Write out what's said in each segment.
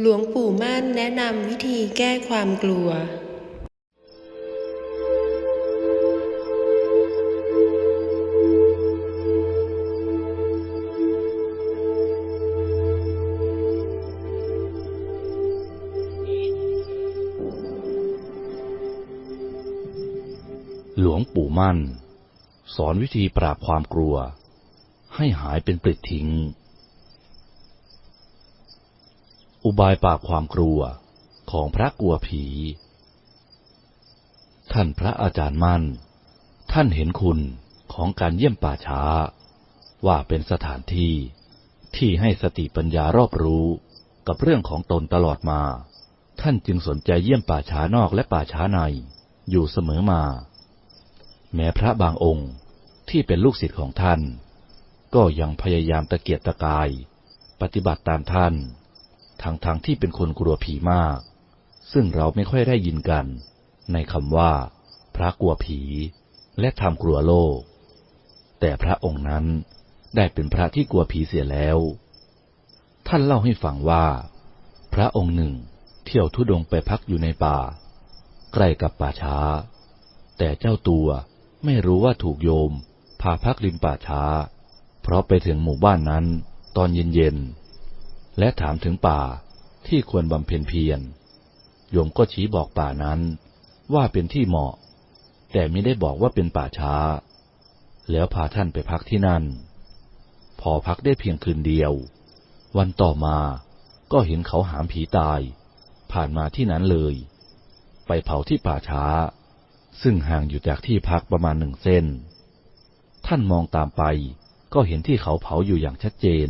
หลวงปู่มั่นแนะนำวิธีแก้ความกลัว หลวงปู่มั่น สอนวิธีปราบความกลัว ให้หายเป็นปลิดทิ้ง อุบายปราบความกลัวของพระกลัวผี ท่านพระอาจารย์มั่น ท่านเห็นคุณของการเยี่ยมป่าช้า ว่าเป็นสถานที่ที่ให้สติปัญญารอบรู้กับเรื่องของตนตลอดมา ท่านจึงสนใจเยี่ยมป่าช้านอกและป่าช้าในอยู่เสมอมา แม้พระบางองค์ที่เป็นลูกศิษย์ของท่าน ก็ยังพยายามตะเกียกตะกาย ปฏิบัติตามท่าน ทั้งๆทที่เป็นคนกลัวผีมาก ซึ่งเราไม่ค่อยได้ยินกัน ในคำว่า พระกลัวผี และทำกลัวโลก แต่พระองค์นั้นได้เป็นพระที่กลัวผีเสียแล้ว ท่านเล่าให้ฟังว่า พระองค์หนึ่งเที่ยวทุดงไปพักอยู่ในป่า ใกล้กับป่าช้า แต่เจ้าตัวไม่รู้ว่าถูกโยมพาพักริมป่าช้า เพราะไปถึงหมู่บ้านนั้น ตอนเย็นๆ และถามถึงป่าที่ควรบำเพ็ญเพียร โยมก็ชี้บอกป่านั้น ว่าเป็นที่เหมาะ แต่ไม่ได้บอกว่าเป็นป่าช้า แล้วพาท่านไปพักที่นั่น พอพักได้เพียงคืนเดียว วันต่อมาก็เห็นเขาหามผีตาย ผ่านมาที่นั้นเลย ไปเผาที่ป่าช้า ซึ่งห่างอยู่จากที่พักประมาณหนึ่งเส้น ท่านมองตามไปก็เห็นที่เขาเผาอยู่อย่างชัดเจน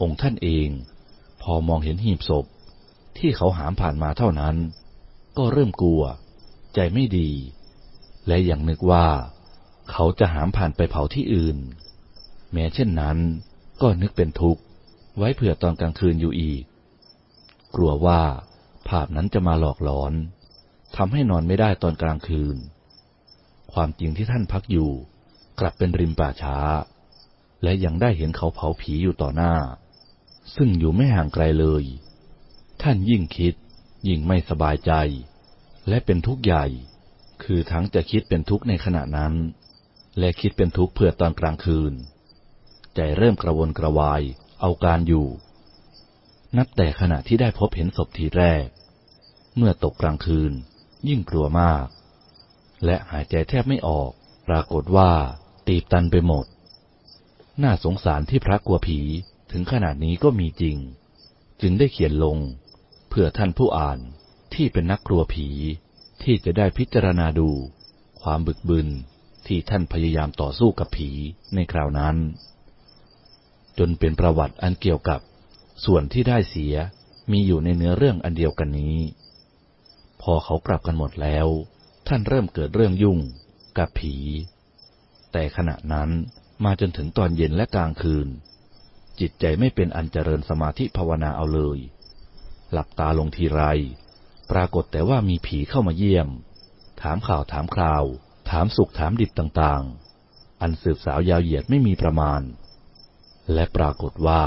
องค์ท่านเอง พอมองเห็นหีบศพ ที่เขาหามผ่านมาเท่านั้น ก็เริ่มกลัว ใจไม่ดี และยังนึกว่า เขาจะหามผ่านไปเผาที่อื่น แม้เช่นนั้น ก็นึกเป็นทุกข์ ไว้เผื่อตอนกลางคืนอยู่อีก กลัวว่าภาพนั้นจะมาหลอกหลอนทำให้นอนไม่ได้ตอนกลางคืน ความจริงที่ท่านพักอยู่ กลับเป็นริมป่าช้า และยังได้เห็นเขาเผาผีอยู่ต่อหน้า ซึ่งอยู่ไม่ห่างไกลเลย ท่านยิ่งคิด ยิ่งไม่สบายใจ และเป็นทุกข์ใหญ่ คือทั้งจะคิดเป็นทุกข์ในขณะนั้น และคิดเป็นทุกข์เพื่อตอนกลางคืน ใจเริ่มกระวนกระวาย เอาการอยู่ นับแต่ขณะที่ได้พบเห็นศพทีแรก เมื่อตกกลางคืน ยิ่งกลัวมาก และหายใจแทบไม่ออก ปรากฏว่าตีบตันไปหมด น่าสงสารที่พระกลัวผี ถึงขนาดนี้ก็มีจริง จึงได้เขียนลง เพื่อท่านผู้อ่านที่เป็นนักกลัวผี ที่จะได้พิจารณาดู ความบึกบึนที่ท่านพยายามต่อสู้กับผีในคราวนั้น จนเป็นประวัติอันเกี่ยวกับ ส่วนที่ได้เสียมีอยู่ในเนื้อเรื่องอันเดียวกันนี้ พอเขากลับกันหมดแล้ว ท่านเริ่มเกิดเรื่องยุ่งกับผี แต่ขณะนั้นมาจนถึงตอนเย็นและกลางคืน จิตใจไม่เป็นอันเจริญสมาธิภาวนาเอาเลย หลับตาลงทีไร ปรากฏแต่ว่ามีผีเข้ามาเยี่ยม ถามข่าวถามคราว ถามสุขถามดิบต่างๆ อันสืบสาวยาวเหยียดไม่มีประมาณ และปรากฏว่า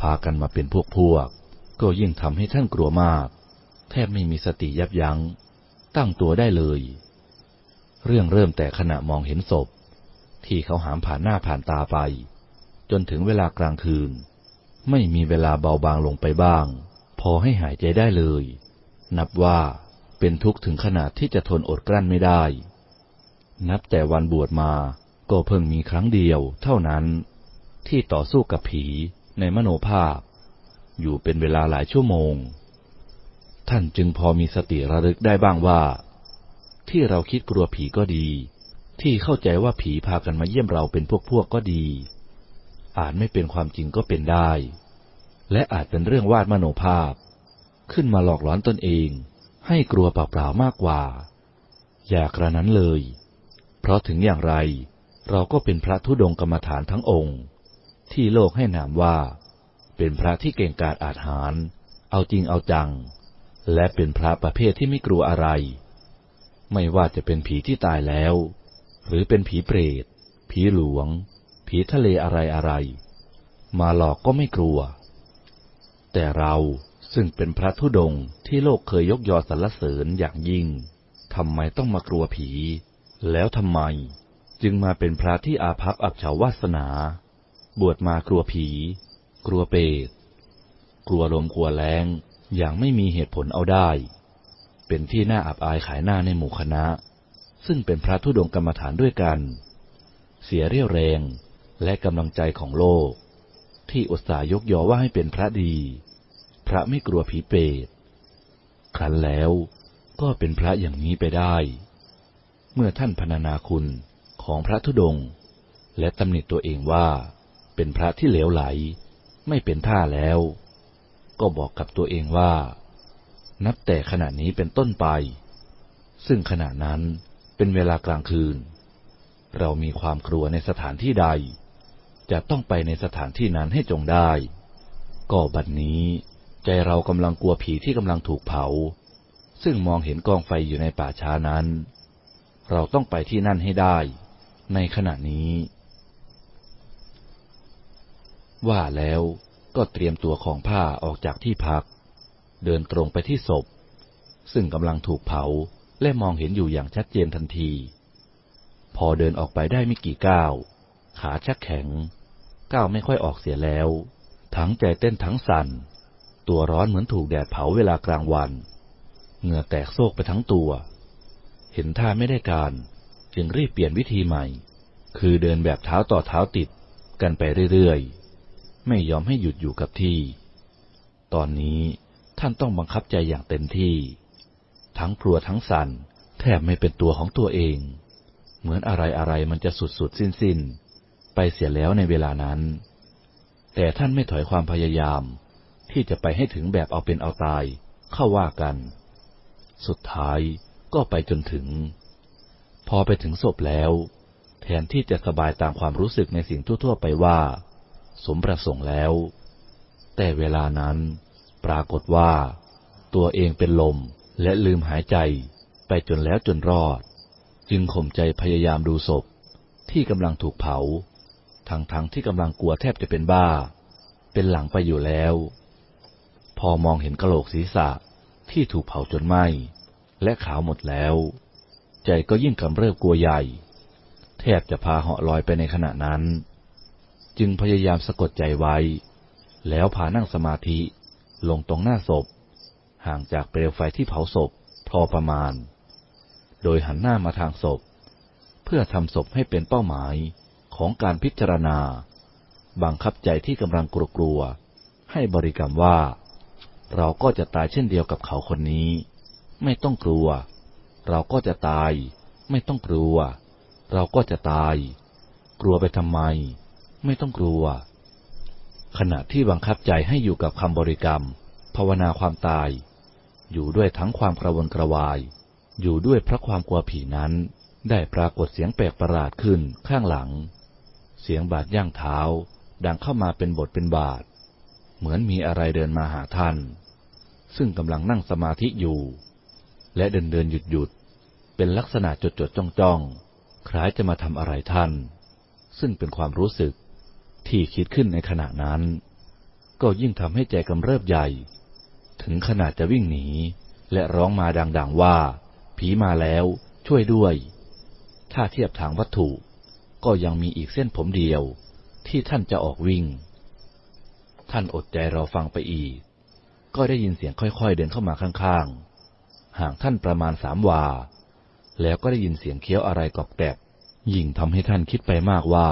พากันมาเป็นพวกพวก ก็ยิ่งทำให้ท่านกลัวมาก แทบไม่มีสติยับยัง้ง ตั้งตัวได้เลย เรื่องเริ่มแต่ขณะมองเห็นศพ ที่เขาหามผ่านหน้าผ่านตาไป จนถึงเวลากลางคืน ไม่มีเวลาเบาบางลงไปบ้าง พอให้หายใจได้เลย นับว่าเป็นทุกข์ถึงขนาดที่จะทนอดกลั้นไม่ได้ นับแต่วันบวชมาก็เพิ่งมีครั้งเดียวเท่านั้น ที่ต่อสู้กับผีในมโนภาพ อยู่เป็นเวลาหลายชั่วโมง ท่านจึงพอมีสติระลึกได้บ้างว่า ที่เราคิดกลัวผีก็ดี ที่เข้าใจว่าผีพากันมาเยี่ยมเราเป็นพวกพวกก็ดี อาจไม่เป็นความจริงก็เป็นได้ และอาจเป็นเรื่องวาดมโนภาพ ขึ้นมาหลอกหลอนตนเอง ให้กลัวเปล่าๆมากกว่า อย่ากระนั้นเลย เพราะถึงอย่างไรเราก็เป็นพระธุดงกรรมฐานทั้งองค์ ที่โลกให้นามว่า เป็นพระที่เก่งกาจอาจหาร เอาจริงเอาจัง และเป็นพระประเภทที่ไม่กลัวอะไร ไม่ว่าจะเป็นผีที่ตายแล้ว หรือเป็นผีเปรต ผีหลวง ผีทะเลอะไรอะไร มาหลอกก็ไม่กลัว แต่เราซึ่งเป็นพระธุดงที่โลกเคยยกยอสรรเสริญอย่างยิ่งทำไมต้องมากลัวผี แล้วทำไม จึงมาเป็นพระที่อาภัพอับเฉาวาสนา บวชมากลัวผี กลัวเปรตกลัวลมกลัวแรงอย่างไม่มีเหตุผลเอาได้ เป็นที่น่าอับอายขายหน้าในหมู่คณะ ซึ่งเป็นพระธุดงกรรมฐานด้วยกัน เสียเรี่ยวแรง และกำลังใจของโลก ที่อุตส่าห์ยกยอว่าให้เป็นพระดี พระไม่กลัวผีเปรตครั้นแล้วก็เป็นพระอย่างนี้ไปได้ เมื่อท่านพรรณนาคุณของพระธุดงค์และตำหนิตัวเองว่าเป็นพระที่เหลวไหล ไม่เป็นท่าแล้ว ก็บอกกับตัวเองว่า นับแต่ขณะนี้เป็นต้นไป ซึ่งขณะนั้นเป็นเวลากลางคืน เรามีความกลัวในสถานที่ใด จะต้องไปในสถานที่นั้นให้จงได้ ก็บัดนี้ ใจเรากำลังกลัวผีที่กำลังถูกเผา ซึ่งมองเห็นกองไฟอยู่ในป่าช้านั้น เราต้องไปที่นั่นให้ได้ ในขณะนี้ ว่าแล้วก็เตรียมตัวของผ้าออกจากที่พัก เดินตรงไปที่ศพ ซึ่งกำลังถูกเผาและมองเห็นอยู่อย่างชัดเจนทันที พอเดินออกไปได้ไม่กี่ก้าว ขาชักแข็ง ก้าวไม่ค่อยออกเสียแล้ว ทั้งใจเต้นทั้งสัน่น ตัวร้อนเหมือนถูกแดดเผาเวลากลางวัน เหงื่อแตกโซกไปทั้งตัว เห็นท่าไม่ได้การ จึงรีบเปลี่ยนวิธีใหม่ คือเดินแบบเท้าต่อเท้าติดกันไปเรื่อยๆ ไม่ยอมให้หยุดอยู่กับที่ ตอนนี้ท่านต้องบังคับใจอย่างเต็มที่ ทั้งกลัวทั้งสัน่นแทบไม่เป็นตัวของตัวเอง เหมือนอะไรอะไรมันจะสุดสุดสิ้นสิ้น ไปเสียแล้วในเวลานั้น แต่ท่านไม่ถอยความพยายาม ที่จะไปให้ถึงแบบเอาเป็นเอาตายเข้าว่ากัน สุดท้ายก็ไปจนถึง พอไปถึงศพแล้ว แทนที่จะสบายตามความรู้สึกในสิ่งทั่ว ๆ ไปว่า สมประสงค์แล้ว แต่เวลานั้นปรากฏว่า ตัวเองเป็นลมและลืมหายใจไปจนแล้วจนรอด จึงข่มใจพยายามดูศพที่กำลังถูกเผา ทั้งๆทที่กำลังกลัวแทบจะเป็นบ้า เป็นหลังไปอยู่แล้ว พอมองเห็นกระโหลกศีรษะที่ถูกเผาจนไหม้และขาวหมดแล้ว ใจก็ยิ่งกำเริบกลัวใหญ่ แทบจะพาเหาะลอยไปในขณะนั้น จึงพยายามสะกดใจไว้ แล้วพานั่งสมาธิลงตรงหน้าศพ ห่างจากเปลวไฟที่เผาศพพอประมาณ โดยหันหน้ามาทางศพ เพื่อทำศพให้เป็นเป้าหมาย ของการพิจารณา บังคับใจที่กำลังกลัวๆให้บริกรรมว่า เราก็จะตายเช่นเดียวกับเขาคนนี้ ไม่ต้องกลัว เราก็จะตาย ไม่ต้องกลัว เราก็จะตาย กลัวไปทำไม ไม่ต้องกลัว ขณะที่บังคับใจให้อยู่กับคำบริกรรม ภาวนาความตาย อยู่ด้วยทั้งความกระวนกระวาย อยู่ด้วยพระความกลัวผีนั้นได้ปรากฏเสียงแปลกประหลาดขึ้นข้างหลัง เสียงบาดย่างเท้า ดังเข้ามาเป็นบทเป็นบาท เหมือนมีอะไรเดินมาหาท่าน ซึ่งกำลังนั่งสมาธิอยู่ และเดินเดินหยุดหยุดเป็นลักษณะจดจดจ้องจ้องคล้ายจะมาทำอะไรท่าน ซึ่งเป็นความรู้สึกที่คิดขึ้นในขณะนั้น ก็ยิ่งทำให้ใจกำเริบใหญ่ ถึงขนาดจะวิ่งหนี และร้องมาดังๆว่า ผีมาแล้ว ช่วยด้วย ถ้าเทียบทางวัตถุ ก็ยังมีอีกเส้นผมเดียว ที่ท่านจะออกวิ่ง ท่านอดใจรอฟังไปอีก ก็ได้ยินเสียงค่อยๆเดินเข้ามาข้างๆ ห่างท่านประมาณสามวา แล้วก็ได้ยินเสียงเคี้ยวอะไรกรอบแกรบยิ่งทำให้ท่านคิดไปมากว่า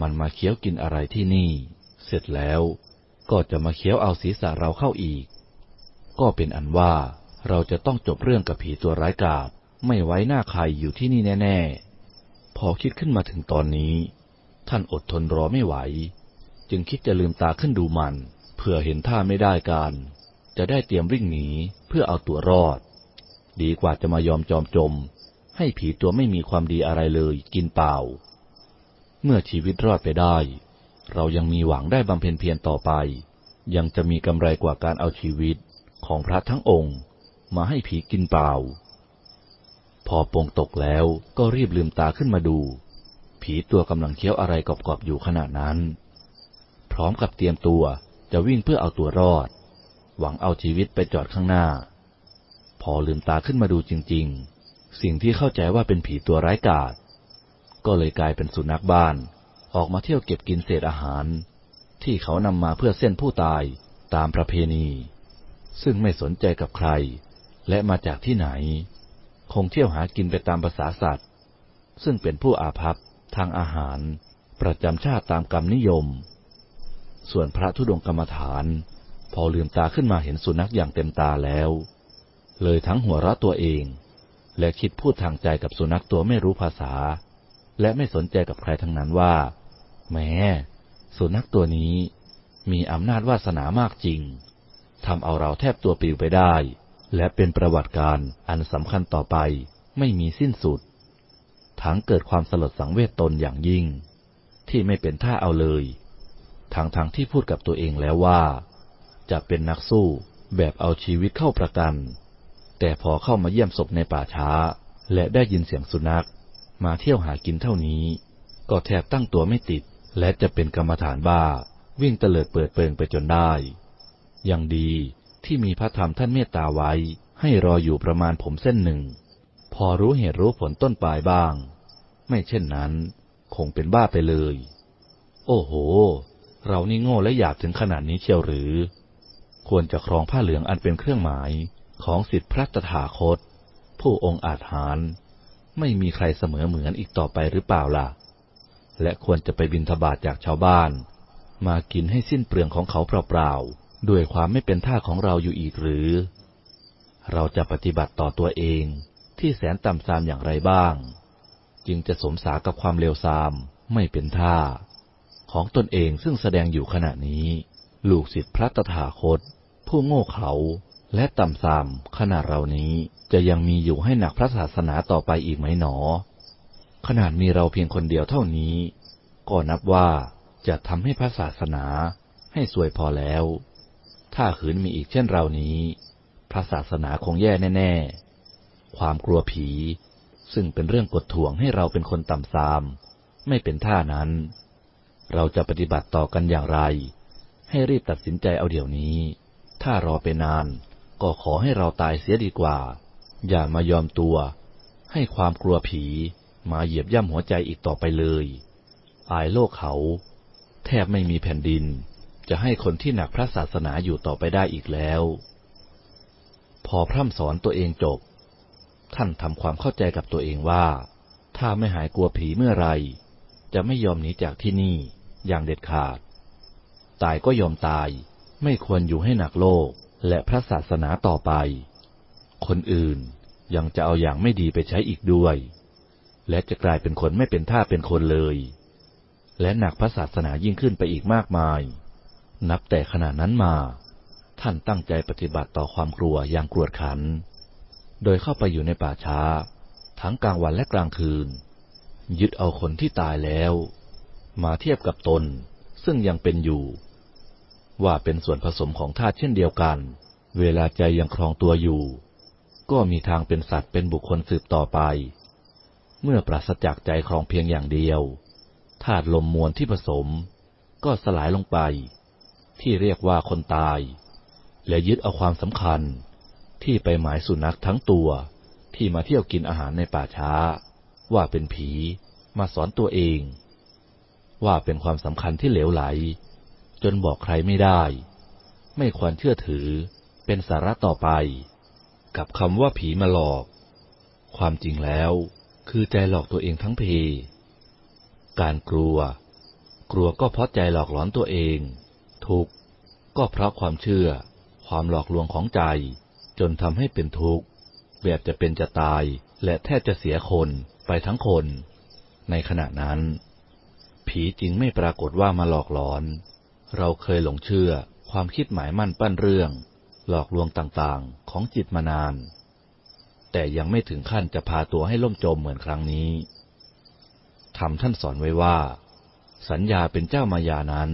มันมาเคี้ยวกินอะไรที่นี่ เสร็จแล้วก็จะมาเคี้ยวเอาศีรษะเราเข้าอีก ก็เป็นอันว่าเราจะต้องจบเรื่องกับผีตัวร้ายกาจไม่ไว้หน้าใครอยู่ที่นี่แน่ ๆ พอคิดขึ้นมาถึงตอนนี้ ท่านอดทนรอไม่ไหว จึงคิดจะลืมตาขึ้นดูมันเพื่อเห็นท่าไม่ได้การ จะได้เตรียมวิ่งหนีเพื่อเอาตัวรอด ดีกว่าจะมายอมจอมจม ให้ผีตัวไม่มีความดีอะไรเลยกินเปล่า เมื่อชีวิตรอดไปได้ เรายังมีหวังได้บำเพ็ญเพียรต่อไป ยังจะมีกำไรกว่าการเอาชีวิตของพระทั้งองค์ มาให้ผีกินเปล่า พอปงตกแล้วก็รีบลืมตาขึ้นมาดู ผีตัวกำลังเคี้ยวอะไรกรอบๆอยู่ขณะนั้น พร้อมกับเตรียมตัวจะวิ่งเพื่อเอาตัวรอด หวังเอาชีวิตไปจอดข้างหน้า พอลืมตาขึ้นมาดูจริง ๆ สิ่งที่เข้าใจว่าเป็นผีตัวร้ายกาจก็เลยกลายเป็นสุนัขบ้าน ออกมาเที่ยวเก็บกินเศษอาหาร ที่เขานำมาเพื่อเส้นผู้ตายตามประเพณี ซึ่งไม่สนใจกับใคร และมาจากที่ไหน คงเที่ยวหากินไปตามภาษาสัตว์ ซึ่งเป็นผู้อาภัพทางอาหาร ประจำชาติตามกรรมนิยม ส่วนพระธุดงกรรมฐาน พอลืมตาขึ้นมาเห็นสุนัขอย่างเต็มตาแล้ว เลยทั้งหัวเราะตัวเอง และคิดพูดทางใจกับสุนัขตัวไม่รู้ภาษา และไม่สนใจกับใครทั้งนั้นว่าแหม้สุนัขตัวนี้มีอำนาจวาสนามากจริงทำเอาเราแทบตัวปิวไปได้ และเป็นประวัติการอันสำคัญต่อไปไม่มีสิ้นสุด ทั้งเกิดความสลดสังเวชตนอย่างยิ่ง ที่ไม่เป็นท่าเอาเลย ทางทางที่พูดกับตัวเองแล้วว่า จะเป็นนักสู้แบบเอาชีวิตเข้าประกัน แต่พอเข้ามาเยี่ยมศพในป่าช้า และได้ยินเสียงสุนัข มาเที่ยวหากินเท่านี้ ก็แทบตั้งตัวไม่ติด และจะเป็นกรรมฐานบ้า วิ่งเตลิดเปิดเปิงไปจนได้ ยังดี ที่มีพระธรรมท่านเมตตาไว้ ให้รออยู่ประมาณผมเส้นหนึ่ง พอรู้เหตุรู้ผลต้นปลายบ้าง ไม่เช่นนั้น คงเป็นบ้าไปเลย โอ้โห เรานี่โง่และหยาบถึงขนาดนี้เชียวหรือ ควรจะครองผ้าเหลืองอันเป็นเครื่องหมายของสิทธิพระตถาคต ผู้องค์อาจหาร ไม่มีใครเสมอเหมือนอีกต่อไปหรือเปล่าล่ะ และควรจะไปบินทบาทจากชาวบ้าน มากินให้สิ้นเปลืองของเขาเปล่าๆ ด้วยความไม่เป็นท่าของเราอยู่อีกหรือ เราจะปฏิบัติต่อตัวเองที่แสนต่ำทรามอย่างไรบ้าง จึงจะสมสากับความเลวทรามไม่เป็นท่า ของตนเองซึ่งแสดงอยู่ขณะนี้ ลูกศิษย์พระตถาคต ผู้โง่เขลาและต่ำทรามขนาดเรานี้จะยังมีอยู่ให้หนักพระศาสนาต่อไปอีกไหมหนอ ขนาดมีเราเพียงคนเดียวเท่านี้ ก็นับว่าจะทำให้พระศาสนาให้สวยพอแล้ว ถ้าขืนมีอีกเช่นเรานี้ พระศาสนาคงแย่แน่ๆ ความกลัวผี ซึ่งเป็นเรื่องกดถ่วงให้เราเป็นคนต่ำทราม ไม่เป็นท่านั้น เราจะปฏิบัติต่อกันอย่างไร ให้รีบตัดสินใจเอาเดี๋ยวนี้ ถ้ารอไปนาน ก็ขอให้เราตายเสียดีกว่า อย่ามายอมตัว ให้ความกลัวผีมาเหยียบย่ำหัวใจอีกต่อไปเลย อายโลกเขา แทบไม่มีแผ่นดิน จะให้คนที่หนักพระศาสนาอยู่ต่อไปได้อีกแล้ว พอพร่ำสอนตัวเองจบ ท่านทำความเข้าใจกับตัวเองว่า ถ้าไม่หายกลัวผีเมื่อไร จะไม่ยอมหนีจากที่นี่อย่างเด็ดขาด ตายก็ยอมตาย ไม่ควรอยู่ให้หนักโลกและพระศาสนาต่อไป คนอื่นยังจะเอาอย่างไม่ดีไปใช้อีกด้วย และจะกลายเป็นคนไม่เป็นท่าเป็นคนเลย และหนักพระศาสนายิ่งขึ้นไปอีกมากมาย นับแต่ขณะนั้นมา ท่านตั้งใจปฏิบัติต่อความกลัวอย่างกรวดขัน โดยเข้าไปอยู่ในป่าช้า ทั้งกลางวันและกลางคืน ยึดเอาคนที่ตายแล้ว มาเทียบกับตนซึ่งยังเป็นอยู่ ว่าเป็นส่วนผสมของธาตุเช่นเดียวกัน เวลาใจยังครองตัวอยู่ ก็มีทางเป็นสัตว์เป็นบุคคลสืบต่อไป เมื่อปราศจากใจครองเพียงอย่างเดียวธาตุลมมวลที่ผสม ก็สลายลงไป ที่เรียกว่าคนตาย และยึดเอาความสำคัญที่ไปหมายสุนัขทั้งตัวที่มาเที่ยวกินอาหารในป่าช้า ว่าเป็นผีมาสอนตัวเอง ว่าเป็นความสำคัญที่เหลวไหล จนบอกใครไม่ได้ ไม่ควรเชื่อถือเป็นสาระต่อไป กับคำว่าผีมาหลอก ความจริงแล้วคือใจหลอกตัวเองทั้งเพ การกลัว กลัวก็เพราะใจหลอกหลอนตัวเอง ทุกข์ ก็เพราะความเชื่อ ความหลอกลวงของใจ จนทำให้เป็นทุกข์ แบบจะเป็นจะตาย และแทบจะเสียคนไปทั้งคน ในขณะนั้น ผีจริงไม่ปรากฏว่ามาหลอกหลอน เราเคยหลงเชื่อ ความคิดหมายมั่นปั้นเรื่อง หลอกลวงต่างๆ ของจิตมานาน แต่ยังไม่ถึงขั้นจะพาตัวให้ล่มจมเหมือนครั้งนี้ทำท่านสอนไว้ว่า สัญญาเป็นเจ้ามายานั้น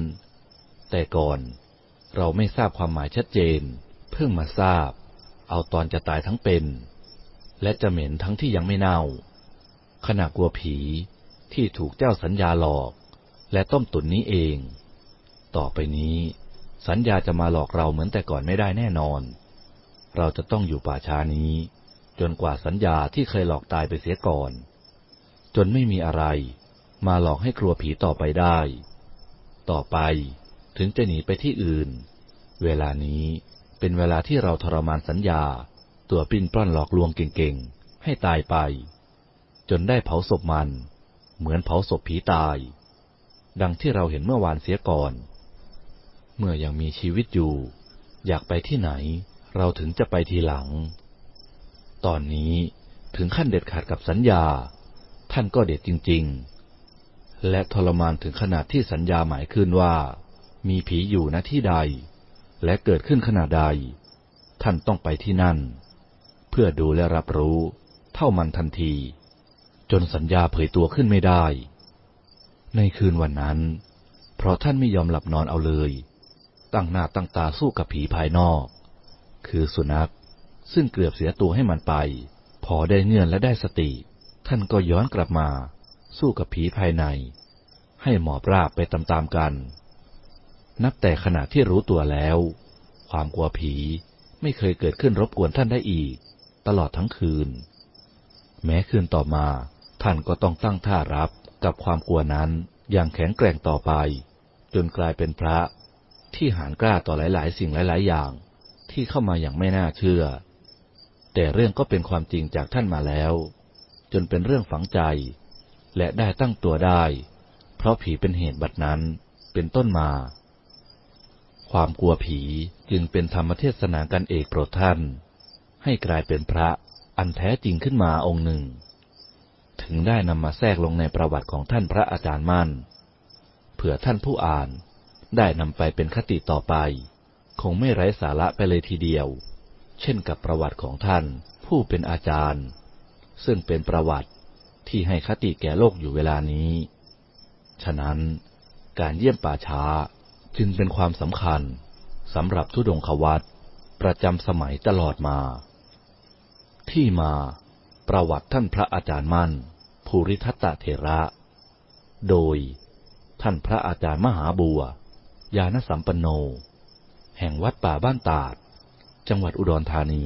แต่ก่อน เราไม่ทราบความหมายชัดเจน เพิ่งมาทราบ เอาตอนจะตายทั้งเป็น และจะเหม็นทั้งที่ยังไม่เน่า ขณะกลัวผีที่ถูกเจ้าสัญญาหลอก และต้มตุนนี้เอง ต่อไปนี้ สัญญาจะมาหลอกเราเหมือนแต่ก่อนไม่ได้แน่นอน เราจะต้องอยู่ป่าช้านี้ จนกว่าสัญญาที่เคยหลอกตายไปเสียก่อน จนไม่มีอะไร มาหลอกให้กลัวผีต่อไปได้ ต่อไป ถึงจะหนีไปที่อื่น เวลานี้เป็นเวลาที่เราทรมานสัญญา ตัวปิ้นปล้อนหลอกลวงเก่งๆ ให้ตายไป จนได้เผาศพมัน เหมือนเผาศพผีตาย ดังที่เราเห็นเมื่อวานเสียก่อน เมื่อยังมีชีวิตอยู่ อยากไปที่ไหน เราถึงจะไปทีหลัง ตอนนี้ถึงขั้นเด็ดขาดกับสัญญา ท่านก็เด็ดจริง ๆ และทรมานถึงขนาดที่สัญญาหมายขึ้นว่า มีผีอยู่ณที่ใด และเกิดขึ้นขนาดใด ท่านต้องไปที่นั่น เพื่อดูและรับรู้ เท่ามันทันที จนสัญญาเผยตัวขึ้นไม่ได้ ในคืนวันนั้น เพราะท่านไม่ยอมหลับนอนเอาเลย ตั้งหน้าตั้งตาสู้กับผีภายนอก คือสุนัขซึ่งเกือบเสียตัวให้มันไป พอได้เงื่อนและได้สติ ท่านก็ย้อนกลับมา สู้กับผีภายใน ให้หมอบราบไปตามๆกัน นับแต่ขณะที่รู้ตัวแล้ว ความกลัวผีไม่เคยเกิดขึ้นรบกวนท่านได้อีก ตลอดทั้งคืน แม้คืนต่อมา ท่านก็ต้องตั้งท่ารับกับความกลัวนั้นอย่างแข็งแกร่งต่อไป จนกลายเป็นพระที่หานกล้าต่อหลาย ๆ สิ่งหลาย ๆ อย่างที่เข้ามาอย่างไม่น่าเชื่อ แต่เรื่องก็เป็นความจริงจากท่านมาแล้ว จนเป็นเรื่องฝังใจ และได้ตั้งตัวได้ เพราะผีเป็นเหตุบัดนั้นเป็นต้นมา ความกลัวผีจึงเป็นธรรมเทศนากันเอกโปรดท่าน ให้กลายเป็นพระอันแท้จริงขึ้นมาองค์หนึ่ง ถึงได้นำมาแทรกลงในประวัติของท่านพระอาจารย์มั่น เผื่อท่านผู้อ่านได้นำไปเป็นคติต่อไป คงไม่ไร้สาระไปเลยทีเดียว เช่นกับประวัติของท่านผู้เป็นอาจารย์ ซึ่งเป็นประวัติที่ให้คติแก่โลกอยู่เวลานี้ ฉะนั้นการเยี่ยมป่าช้า จึงเป็นความสำคัญสำหรับทุดงควัตประจำสมัยตลอดมา ที่มาประวัติท่านพระอาจารย์มั่น ภูริทัตตเถระ โดยท่านพระอาจารย์มหาบัวยานสัมปันโน แห่งวัดป่าบ้านตาด จังหวัดอุดรธานี